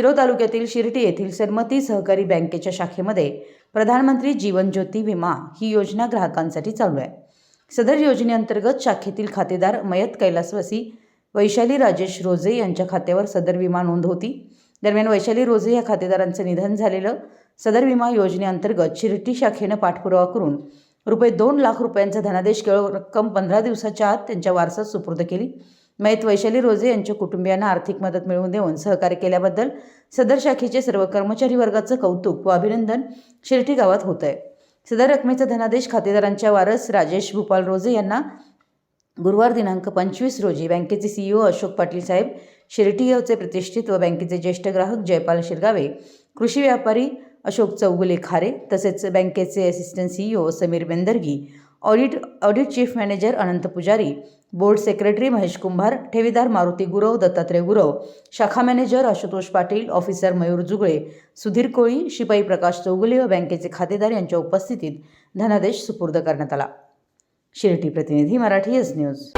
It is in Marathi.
शिरो तालुक्यातील शिर्टी येथील सरमती सहकारी बँकेच्या शाखेमध्ये प्रधानमंत्री जीवन ज्योती विमा ही योजना ग्राहकांसाठी चालू आहे. सदर योजनेअंतर्गत शाखेतील खातेदार मयत कैलासवासी वैशाली राजेश रोजे यांच्या खात्यावर सदर विमा नोंद होती. दरम्यान वैशाली रोजे या खातेदारांचं निधन झालेलं सदर विमा योजनेअंतर्गत शिर्टी शाखेनं पाठपुरावा करून रुपये दोन लाख रुपयांचा धनादेश केवळ रक्कम पंधरा दिवसाच्या आत त्यांच्या वारसात सुपूर्द केली. मयत वैशाली रोजे यांच्या कुटुंबियांना आर्थिक मदत मिळवून देऊन सहकार्य केल्याबद्दल सदर शाखेचे सर्व कर्मचारी वर्गाचं कौतुक व अभिनंदन शिर्टी गावात होत आहे. सदर रकमेचा धनादेश खातेदारांच्या वारस राजेश भूपाल रोजे यांना गुरुवार दिनांक पंचवीस रोजी बँकेचे सीईओ अशोक पाटील साहेब शिर्टीचे प्रतिष्ठित व बँकेचे ज्येष्ठ ग्राहक जयपाल शिरगावे कृषी व्यापारी अशोक चौगुले खारे तसेच बँकेचे assistant CEO Sameer Bendargi audit audit chief manager Anant Pujari board secretary Mahesh Kumbhar ठेवीदार Maruti Gurav Dattatray Gurav शाखा मॅनेजर आशुतोष पाटील ऑफिसर मयूर जुगळे सुधीर कोळी शिपाई प्रकाश चौगुले व बँकेचे खातेदार यांच्या उपस्थितीत धनादेश सुपूर्द करण्यात आला. शिर्टी प्रतिनिधी मराठी एस न्यूज.